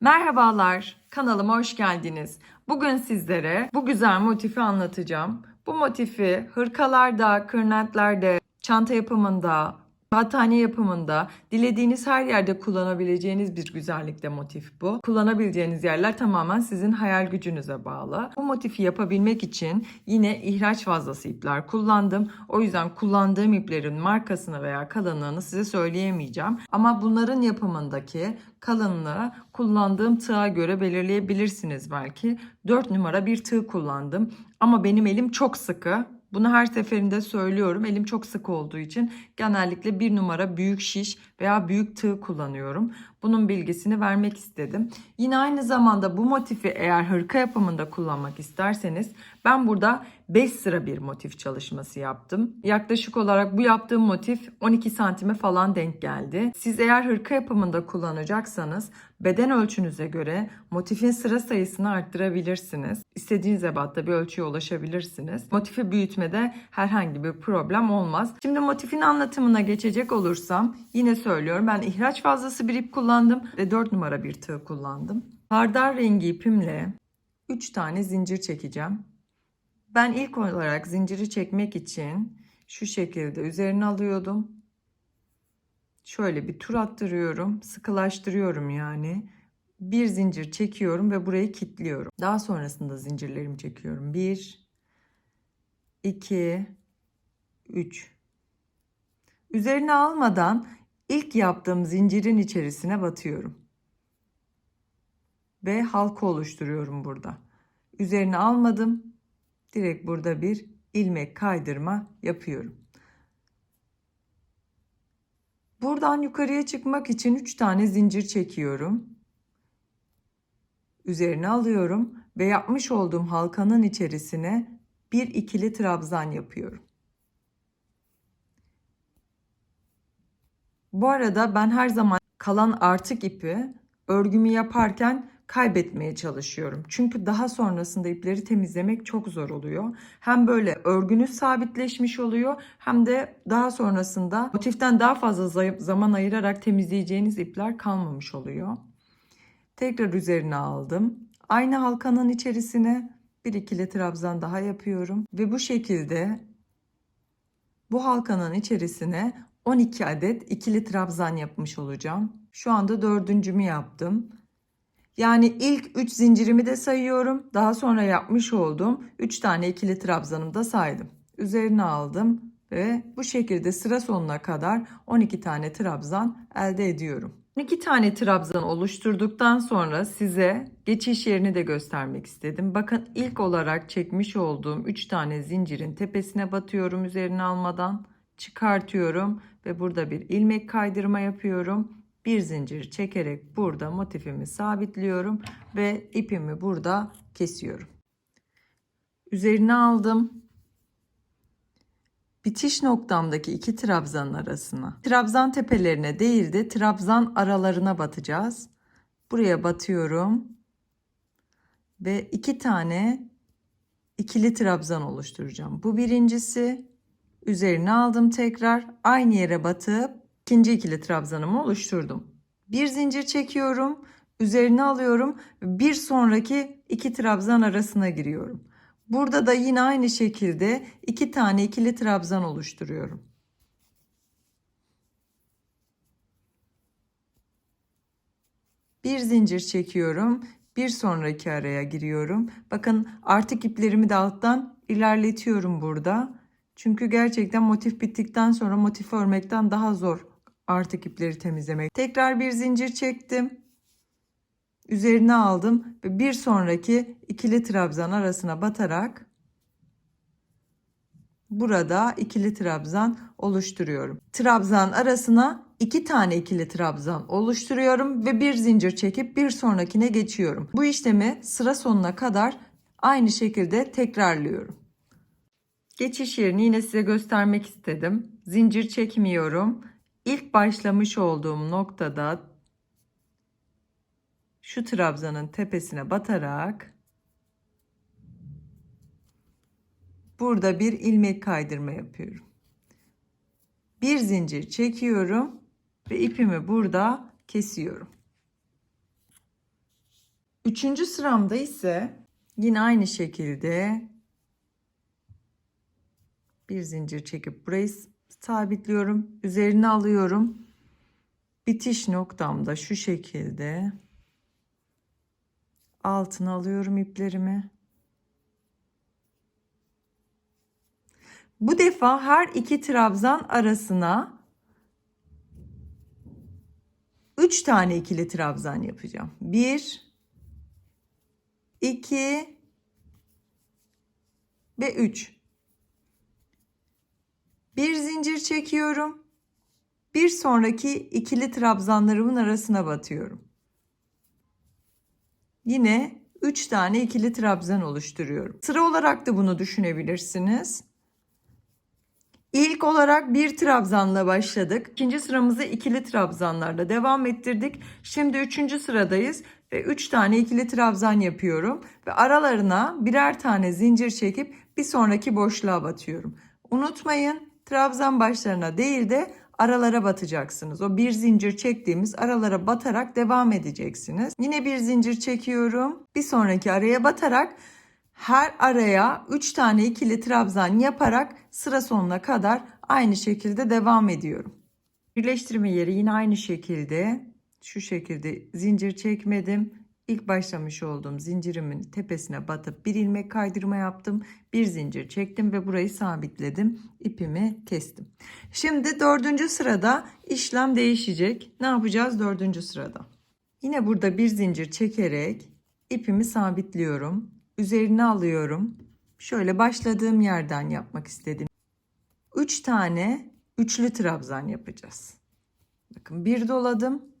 Merhabalar, kanalıma hoş geldiniz. Bugün sizlere bu güzel motifi anlatacağım. Bu motifi hırkalarda, kırlentlerde, çanta yapımında, battaniye yapımında, dilediğiniz her yerde kullanabileceğiniz bir güzellikte motif bu. Kullanabileceğiniz yerler tamamen sizin hayal gücünüze bağlı. Bu motifi yapabilmek için yine ihraç fazlası ipler kullandım. O yüzden kullandığım iplerin markasını veya kalınlığını size söyleyemeyeceğim. Ama bunların yapımındaki kalınlığı kullandığım tığa göre belirleyebilirsiniz belki. 4 numara bir tığ kullandım. Ama benim elim çok sıkı. Bunu her seferinde söylüyorum. Elim çok sık olduğu için genellikle bir numara büyük şiş veya büyük tığ kullanıyorum. Bunun bilgisini vermek istedim. Yine aynı zamanda bu motifi eğer hırka yapımında kullanmak isterseniz ben burada 5 sıra bir motif çalışması yaptım. Yaklaşık olarak bu yaptığım motif 12 santime falan denk geldi. Siz eğer hırka yapımında kullanacaksanız beden ölçünüze göre motifin sıra sayısını arttırabilirsiniz. İstediğiniz ebatta bir ölçüye ulaşabilirsiniz. Motifi büyütmede herhangi bir problem olmaz. Şimdi motifin anlatımına geçecek olursam yine söylüyorum ben ihraç fazlası bir ip kullandım ve 4 numara bir tığ kullandım. Hardar rengi ipimle 3 tane zincir çekeceğim. Ben ilk olarak zinciri çekmek için şu şekilde üzerine alıyordum. Şöyle bir tur attırıyorum, sıkılaştırıyorum yani. Bir zincir çekiyorum ve burayı kilitliyorum. Daha sonrasında zincirlerimi çekiyorum. 1 2 3 Üzerine almadan ilk yaptığım zincirin içerisine batıyorum. Ve halka oluşturuyorum burada. Üzerine almadım. Direkt burada bir ilmek kaydırma yapıyorum. Buradan yukarıya çıkmak için 3 tane zincir çekiyorum. Üzerine alıyorum ve yapmış olduğum halkanın içerisine bir ikili trabzan yapıyorum. Bu arada ben her zaman kalan artık ipi örgümü yaparken kaybetmeye çalışıyorum. Çünkü daha sonrasında ipleri temizlemek çok zor oluyor. Hem böyle örgünüz sabitleşmiş oluyor hem de daha sonrasında motiften daha fazla zaman ayırarak temizleyeceğiniz ipler kalmamış oluyor. Tekrar üzerine aldım. Aynı halkanın içerisine bir ikili trabzan daha yapıyorum ve bu şekilde bu halkanın içerisine 12 adet ikili trabzan yapmış olacağım. Şu anda dördüncümü yaptım. Yani ilk 3 zincirimi de sayıyorum. Daha sonra yapmış olduğum 3 tane ikili trabzanımı da saydım. Üzerine aldım ve bu şekilde sıra sonuna kadar 12 tane trabzan elde ediyorum. 12 tane trabzan oluşturduktan sonra size geçiş yerini de göstermek istedim. Bakın ilk olarak çekmiş olduğum 3 tane zincirin tepesine batıyorum üzerine almadan. Çıkartıyorum ve burada bir ilmek kaydırma yapıyorum bir zincir çekerek burada motifimi sabitliyorum ve ipimi burada kesiyorum. Üzerine aldım. Bitiş noktamdaki iki trabzan arasına, trabzan tepelerine değil de trabzan aralarına batacağız. Buraya batıyorum ve iki tane ikili trabzan oluşturacağım. Bu birincisi. Üzerine aldım tekrar aynı yere batıp ikinci ikili trabzanımı oluşturdum. Bir zincir çekiyorum, üzerine alıyorum, bir sonraki iki trabzan arasına giriyorum. Burada da yine aynı şekilde iki tane ikili trabzan oluşturuyorum. Bir zincir çekiyorum, bir sonraki araya giriyorum. Bakın artık iplerimi de alttan ilerletiyorum burada. Çünkü gerçekten motif bittikten sonra motif örmekten daha zor artık ipleri temizlemek. Tekrar bir zincir çektim. Üzerine aldım ve bir sonraki ikili trabzan arasına batarak burada ikili trabzan oluşturuyorum. Trabzan arasına iki tane ikili trabzan oluşturuyorum ve bir zincir çekip bir sonrakine geçiyorum. Bu işlemi sıra sonuna kadar aynı şekilde tekrarlıyorum. Geçiş yerini yine size göstermek istedim. Zincir çekmiyorum ilk başlamış olduğum noktada şu trabzanın tepesine batarak burada bir ilmek kaydırma yapıyorum. Bir zincir çekiyorum ve ipimi burada kesiyorum. Üçüncü sıramda ise yine aynı şekilde bir zincir çekip burayı sabitliyorum. Üzerine alıyorum. Bitiş noktamda şu şekilde altına alıyorum iplerimi. Bu defa her iki trabzan arasına 3 tane ikili trabzan yapacağım. 1 2 ve 3. Bir zincir çekiyorum. Bir sonraki ikili trabzanlarımın arasına batıyorum. Yine 3 tane ikili trabzan oluşturuyorum. Sıra olarak da bunu düşünebilirsiniz. İlk olarak bir trabzanla başladık. İkinci sıramızı ikili trabzanlarla devam ettirdik. Şimdi üçüncü sıradayız ve üç tane ikili trabzan yapıyorum. Ve aralarına birer tane zincir çekip bir sonraki boşluğa batıyorum. Unutmayın trabzan başlarına değil de aralara batacaksınız. O bir zincir çektiğimiz aralara batarak devam edeceksiniz. Yine bir zincir çekiyorum. Bir sonraki araya batarak her araya 3 tane ikili trabzan yaparak sıra sonuna kadar aynı şekilde devam ediyorum. Birleştirme yeri yine aynı şekilde şu şekilde zincir çekmedim. İlk başlamış olduğum zincirimin tepesine batıp bir ilmek kaydırma yaptım. Bir zincir çektim ve burayı sabitledim. İpimi kestim. Şimdi dördüncü sırada işlem değişecek. Ne yapacağız dördüncü sırada? Yine burada bir zincir çekerek ipimi sabitliyorum üzerine alıyorum. Şöyle başladığım yerden yapmak istedim. 3 tane üçlü trabzan yapacağız. Bakın bir doladım.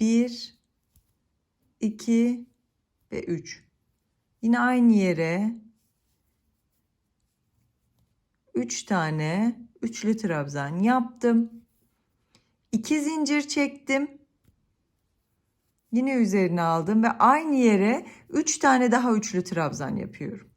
Bir, iki ve üç. Yine aynı yere üç tane üçlü trabzan yaptım. İki zincir çektim. Yine üzerine aldım ve aynı yere 3 tane daha üçlü trabzan yapıyorum.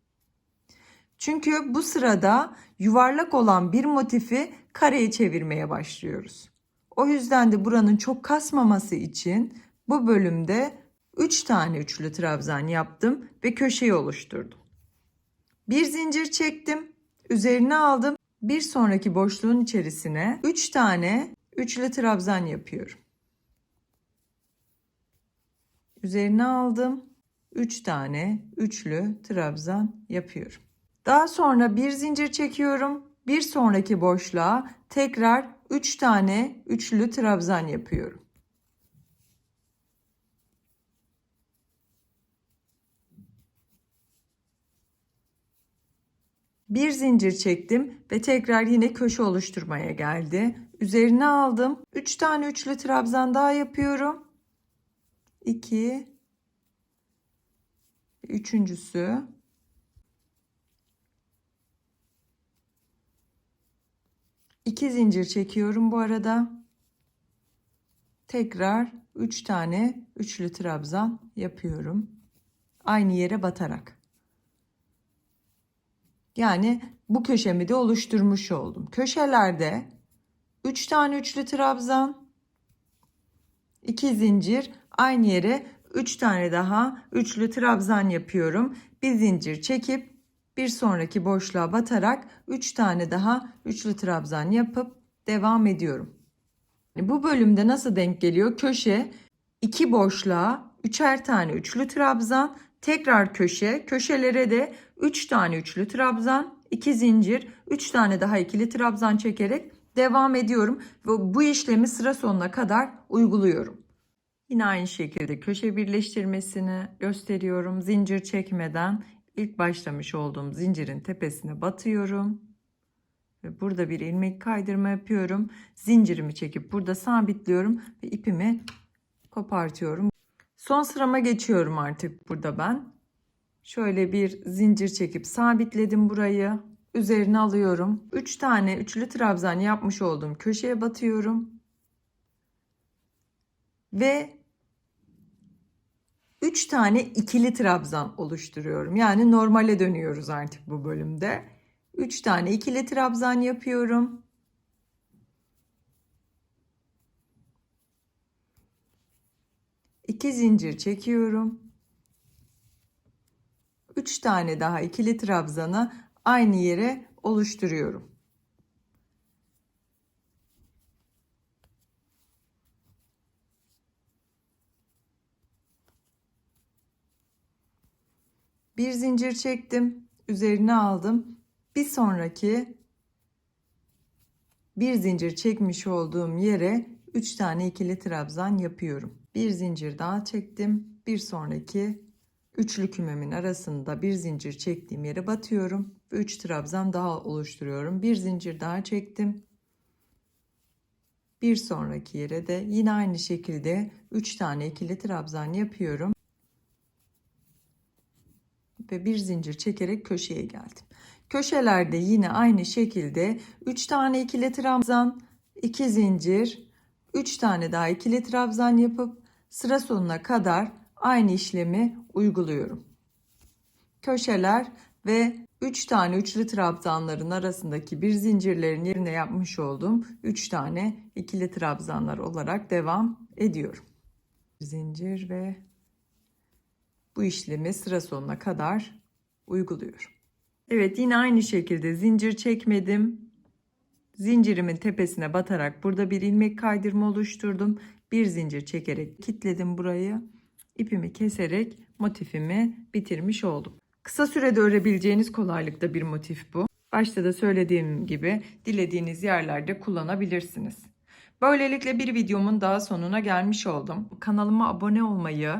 Çünkü bu sırada yuvarlak olan bir motifi kareye çevirmeye başlıyoruz. O yüzden de buranın çok kasmaması için bu bölümde 3 tane üçlü trabzan yaptım ve köşeyi oluşturdum. Bir zincir çektim, üzerine aldım. Bir sonraki boşluğun içerisine 3 tane üçlü trabzan yapıyorum. Üzerine aldım. 3 tane üçlü trabzan yapıyorum. Daha sonra bir zincir çekiyorum. Bir sonraki boşluğa tekrar 3 tane üçlü trabzan yapıyorum. Bir zincir çektim ve tekrar yine köşe oluşturmaya geldi. Üzerine aldım. 3 tane üçlü trabzan daha yapıyorum. 2 üçüncüsü iki zincir çekiyorum bu arada. Tekrar 3 tane üçlü trabzan yapıyorum. Aynı yere batarak. Yani bu köşemi de oluşturmuş oldum. Köşelerde 3 tane üçlü trabzan 2 zincir aynı yere 3 tane daha üçlü trabzan yapıyorum. Bir zincir çekip bir sonraki boşluğa batarak 3 tane daha üçlü trabzan yapıp devam ediyorum. Bu bölümde nasıl denk geliyor? Köşe iki boşluğa üçer tane üçlü trabzan, tekrar köşe, köşelere de 3 tane üçlü trabzan, 2 zincir, 3 tane daha ikili trabzan çekerek devam ediyorum ve bu işlemi sıra sonuna kadar uyguluyorum. Yine aynı şekilde köşe birleştirmesini gösteriyorum. Zincir çekmeden ilk başlamış olduğum zincirin tepesine batıyorum. Ve burada bir ilmek kaydırma yapıyorum. Zincirimi çekip burada sabitliyorum ve ipimi kopartıyorum. Son sırama geçiyorum artık burada ben. Şöyle bir zincir çekip sabitledim burayı. Üzerine alıyorum. 3 tane üçlü trabzan yapmış olduğum köşeye batıyorum. Ve 3 tane ikili trabzan oluşturuyorum. Yani normale dönüyoruz artık bu bölümde. 3 tane ikili trabzan yapıyorum. 2 zincir çekiyorum. 3 tane daha ikili trabzanı aynı yere oluşturuyorum. Bir zincir çektim, üzerine aldım. Bir sonraki bir zincir çekmiş olduğum yere 3 tane ikili trabzan yapıyorum. Bir zincir daha çektim. Bir sonraki üçlü kümemin arasında bir zincir çektiğim yere batıyorum ve 3 trabzan daha oluşturuyorum. Bir zincir daha çektim. Bir sonraki yere de yine aynı şekilde 3 tane ikili trabzan yapıyorum. Ve bir zincir çekerek köşeye geldim. Köşelerde yine aynı şekilde 3 tane ikili trabzan, 2 zincir, 3 tane daha ikili trabzan yapıp sıra sonuna kadar aynı işlemi uyguluyorum. Köşeler ve 3 tane üçlü trabzanların arasındaki bir zincirlerin yerine yapmış olduğum 3 tane ikili trabzanlar olarak devam ediyorum. Zincir ve bu işlemi sıra sonuna kadar uyguluyorum. Evet yine aynı şekilde zincir çekmedim. Zincirimin tepesine batarak burada bir ilmek kaydırma oluşturdum. Bir zincir çekerek kilitledim burayı. İpimi keserek motifimi bitirmiş oldum. Kısa sürede örebileceğiniz kolaylıkta bir motif bu. Başta da söylediğim gibi dilediğiniz yerlerde kullanabilirsiniz. Böylelikle bir videomun daha sonuna gelmiş oldum. Kanalıma abone olmayı,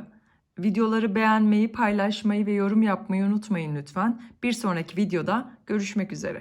videoları beğenmeyi, paylaşmayı ve yorum yapmayı unutmayın lütfen. Bir sonraki videoda görüşmek üzere.